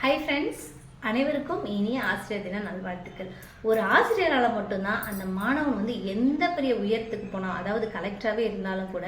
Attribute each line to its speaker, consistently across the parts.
Speaker 1: Hi friends அனைவருக்கும் இனிய ஆசிரியர் தின நல்வாழ்த்துக்கள். ஒரு ஆசிரியரால் மட்டும்தான் அந்த மாணவன் வந்து எந்த பெரிய உயரத்துக்கு போனால் அதாவது கலெக்டராகவே இருந்தாலும் கூட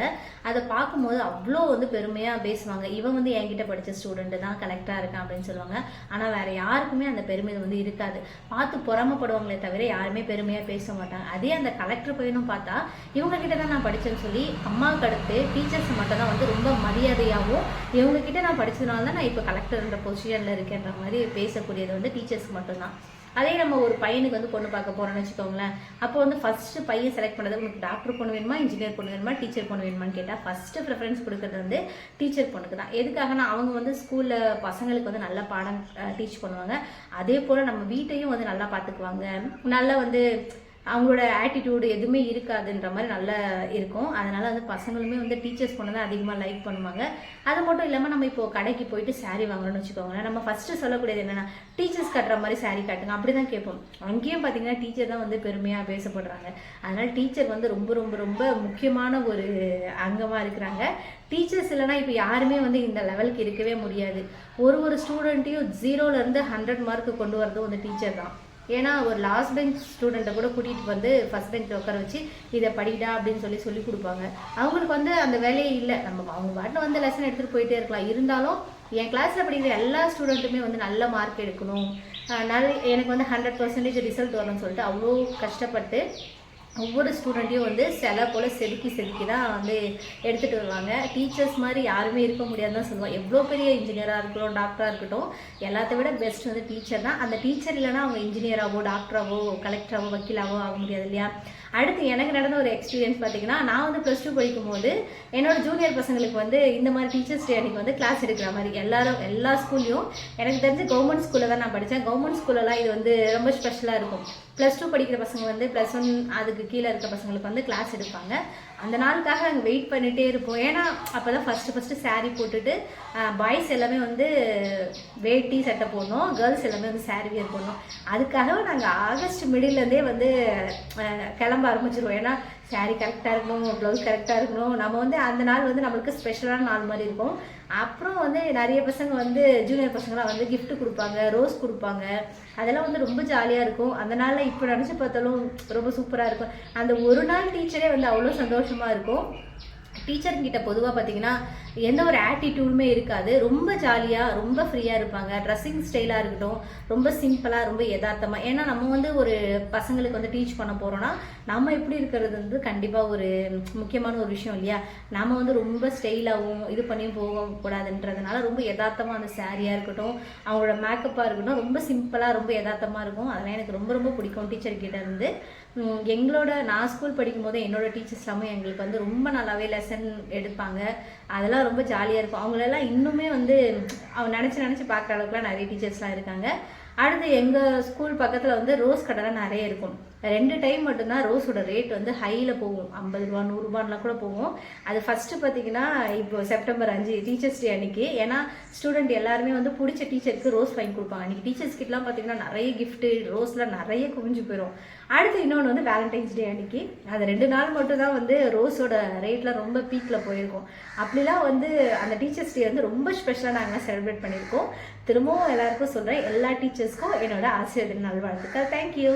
Speaker 1: அதை பார்க்கும்போது அவ்வளோ வந்து பெருமையாக பேசுவாங்க. இவன் வந்து என்கிட்ட படித்த ஸ்டூடெண்ட்டு தான் கலெக்டராக இருக்கான் அப்படின்னு சொல்லுவாங்க. ஆனால் வேறு யாருக்குமே அந்த பெருமை வந்து இருக்காது. பார்த்து பொறாமப்படுவாங்களே தவிர யாருமே பெருமையாக பேச மாட்டாங்க. அதே அந்த கலெக்டர் பையனும் பார்த்தா இவங்கக்கிட்ட தான் நான் படித்தேன்னு சொல்லி அம்மாவுக்கு அடுத்து டீச்சர்ஸ் மட்டும் தான் வந்து ரொம்ப மரியாதையாகவும் இவங்கக்கிட்ட நான் படித்ததுனால தான் நான் இப்போ கலெக்டர்ன்ற பொசிஷனில் இருக்கேன்ற மாதிரி பேசக்கூடியது வந்து டீச்சர்ஸ்க்கு மட்டும்தான். அதே நம்ம ஒரு பையனுக்கு வந்து பொண்ணு பார்க்க போறோம்னு வச்சுக்கோங்களேன். அப்போ வந்து ஃபர்ஸ்ட் பையன் செலக்ட் பண்ணது உனக்கு டாக்டர் பொண்ணு வேணுமா இன்ஜினியர் பொண்ணு வேணுமா டீச்சர் பொண்ணு வேணுமான்னு கேட்டால் ஃபர்ஸ்ட் ப்ரிஃபரன்ஸ் கொடுக்கறது வந்து டீச்சர் பொண்ணுக்கு தான். எதுக்காகனா அவங்க வந்து ஸ்கூலில் பசங்களுக்கு வந்து நல்ல பாடம் டீச் பண்ணுவாங்க. அதே போல் நம்ம வீட்டையும் வந்து நல்லா பார்த்துக்குவாங்க நல்லா வந்து அவங்களோட ஆட்டிடியூடு எதுவுமே இருக்காதுன்ற மாதிரி நல்லா இருக்கும். அதனால வந்து பசங்களுமே வந்து டீச்சர்ஸ் பொண்ணு தான் அதிகமாக லைக் பண்ணுவாங்க. அது மட்டும் இல்லாமல் நம்ம இப்போ கடைக்கு போயிட்டு saree வாங்குறோம்னு வச்சுக்கோங்களேன். நம்ம ஃபர்ஸ்ட் சொல்லக்கூடியது என்னன்னா டீச்சர்ஸ் கட்டுற மாதிரி saree காட்டுங்க. அப்படி தான் கேட்போம். அங்கேயும் பார்த்தீங்கன்னா டீச்சர் தான் வந்து பெருமையாக பேசப்படுறாங்க. அதனால டீச்சர் வந்து ரொம்ப ரொம்ப ரொம்ப முக்கியமான ஒரு அங்கமாக இருக்கிறாங்க. டீச்சர்ஸ் இல்லைன்னா இப்போ யாருமே வந்து இந்த லெவலுக்கு இருக்கவே முடியாது. ஒரு ஒரு ஸ்டூடெண்ட்டையும் ஜீரோலேருந்து ஹண்ட்ரட் மார்க் கொண்டு வரதும் வந்து டீச்சர் தான். ஏன்னா ஒரு லாஸ்ட் பெஞ்ச் ஸ்டூடெண்ட்டை கூட கூட்டிகிட்டு வந்து ஃபஸ்ட் பெஞ்ச் உட்கார வச்சு இதை படிடா அப்படின்னு சொல்லி சொல்லி கொடுப்பாங்க. அவங்களுக்கு வந்து அந்த வேலையே இல்லை. நம்ம அவங்க பாட்டில் வந்து லெசன் எடுத்துகிட்டு போயிட்டே இருக்கலாம். இருந்தாலும் என் கிளாஸில் படிக்கிற எல்லா ஸ்டூடெண்ட்டுமே வந்து நல்ல மார்க் எடுக்கணும். அஹ் நல்ல எனக்கு வந்து ஹண்ட்ரட் பர்சன்டேஜ் ரிசல்ட் வரணும்னு சொல்லிட்டு அவ்வளோ கஷ்டப்பட்டு ஒவ்வொரு ஸ்டூடெண்ட்டையும் வந்து சில போல் செதுக்கி செதுக்கி தான் வந்து எடுத்துகிட்டு வருவாங்க. டீச்சர்ஸ் மாதிரி யாருமே இருக்க முடியாது தான் சொல்லுவோம். எவ்வளோ பெரிய இன்ஜினியராக இருக்கட்டும் டாக்டராக இருக்கட்டும் எல்லாத்த விட பெஸ்ட் வந்து டீச்சர் தான். அந்த டீச்சர் இல்லைன்னா அவங்க இன்ஜினியராகவோ டாக்டராகவோ கலெக்டராகவோ வக்கீலாகவோ ஆக முடியாது இல்லையா? அடுத்து எனக்கு நடந்த ஒரு எக்ஸ்பீரியன்ஸ் பார்த்தீங்கன்னா நான் வந்து ப்ளஸ் டூ படிக்கும்போது என்னோட ஜூனியர் பசங்களுக்கு வந்து இந்த மாதிரி டீச்சர்ஸ் டே அன்னைக்கு வந்து கிளாஸ் எடுக்கிற மாதிரி எல்லாரும் எல்லா ஸ்கூல்லையும் எனக்கு தெரிஞ்சு கவர்மெண்ட் ஸ்கூலில் தான் நான் படித்தேன். கவர்மெண்ட் ஸ்கூல்லலாம் இது வந்து ரொம்ப ஸ்பெஷலாக இருக்கும். ப்ளஸ் டூ படிக்கிற பசங்க வந்து ப்ளஸ் ஒன் அதுக்கு கீழே இருக்க பசங்களுக்கு வந்து கிளாஸ் எடுப்பாங்க. அந்த நாளுக்காக நாங்கள் வெயிட் பண்ணிகிட்டே இருப்போம். ஏன்னா அப்போ தான் ஃபஸ்ட்டு ஃபஸ்ட்டு saree போட்டுட்டு பாய்ஸ் எல்லாமே வந்து வேட்டி சட்டை போடணும். கேர்ள்ஸ் எல்லாமே வந்து saree வியர் போடணும். அதுக்காக நாங்கள் ஆகஸ்ட் மிடில்லேருந்தே வந்து கிளம்ப ஆரம்பிச்சிருவோம். ஏன்னா saree கரெக்டாக இருக்கணும் ப்ளவுஸ் கரெக்டாக இருக்கணும். நம்ம வந்து அந்த நாள் வந்து நம்மளுக்கு ஸ்பெஷலான நாள் மாதிரி இருக்கும். அப்புறம் வந்து நிறைய பசங்க வந்து ஜூனியர் பசங்களாம் வந்து கிஃப்ட் கொடுப்பாங்க ரோஸ் கொடுப்பாங்க. அதெல்லாம் வந்து ரொம்ப ஜாலியாக இருக்கும். அந்த நாளில் இப்போ நினச்சி பார்த்தாலும் ரொம்ப சூப்பராக இருக்கும். அந்த ஒரு நாள் டீச்சரே வந்து அவ்வளோ சந்தோஷமாக இருக்கும். டீச்சர்கிட்ட பொதுவாக பார்த்தீங்கன்னா எந்த ஒரு ஆட்டிடியூடுமே இருக்காது. ரொம்ப ஜாலியாக ரொம்ப ஃப்ரீயாக இருப்பாங்க. ட்ரெஸ்ஸிங் ஸ்டைலாக இருக்கட்டும் ரொம்ப சிம்பிளாக ரொம்ப யதார்த்தமாக ஏன்னா நம்ம வந்து ஒரு பசங்களுக்கு வந்து டீச் பண்ண போகிறோன்னா நம்ம எப்படி இருக்கிறது வந்து கண்டிப்பாக ஒரு முக்கியமான ஒரு விஷயம் இல்லையா? நம்ம வந்து ரொம்ப ஸ்டைலாகவும் இது பண்ணியும் போகக்கூடாதுன்றதுனால ரொம்ப யதார்த்தமாக அந்த சாரியாக இருக்கட்டும் அவங்களோட மேக்கப்பாக இருக்கட்டும் ரொம்ப சிம்பிளாக ரொம்ப யதார்த்தமாக இருக்கும். அதெல்லாம் எனக்கு ரொம்ப ரொம்ப பிடிக்கும் டீச்சர்கிட்ட இருந்து. எங்களோட நான் ஸ்கூல் படிக்கும் போது என்னோட டீச்சர்ஸ் எல்லாமே எங்களுக்கு வந்து ரொம்ப நல்லாவே இல்லை லெசன் எடுப்பாங்க. அதெல்லாம் ரொம்ப ஜாலியாக இருக்கும். அவங்களெல்லாம் இன்னுமே வந்து அவங்க நினச்சி நினச்சி பார்க்குற அளவுக்குலாம் நிறைய டீச்சர்ஸ்லாம் இருக்காங்க. அடுத்து எங்கள் ஸ்கூல் பக்கத்தில் வந்து ரோஸ் கடைலாம் நிறைய இருக்கும். ரெண்டு டைம் மட்டும்தான் ரோஸோட ரேட் வந்து ஹையில் போகும். ஐம்பது ரூபா நூறுரூபான்லாம் கூட போகும். அது ஃபஸ்ட்டு பார்த்தீங்கன்னா இப்போ செப்டம்பர் அஞ்சு டீச்சர்ஸ் டே அன்னைக்கு. ஏன்னா ஸ்டூடெண்ட் எல்லாருமே வந்து பிடிச்ச டீச்சருக்கு ரோஸ் வாங்கி கொடுப்பாங்க. அன்றைக்கி டீச்சர்ஸ் கிட்டலாம் பார்த்தீங்கன்னா நிறைய கிஃப்ட்டு ரோஸ்லாம் நிறைய குவிஞ்சு போயிடும் அடுத்து இன்னொன்று வந்து வேலண்டைன்ஸ் டே அன்னைக்கு. அது ரெண்டு நாள் மட்டும் தான் வந்து ரோஸோட ரேட்லாம் ரொம்ப பீக்கில் போயிருக்கும். அப்படிலாம் வந்து அந்த டீச்சர்ஸ் டே வந்து ரொம்ப ஸ்பெஷலாக நாங்கள் செலிப்ரேட் பண்ணியிருக்கோம். திரும்பவும் எல்லாருக்கும் சொல்கிறேன் எல்லா டீச்சர்ஸ்க்கும் என்னோட ஆசிரியர் நல்வாழ்த்துக்கள். தேங்க்யூ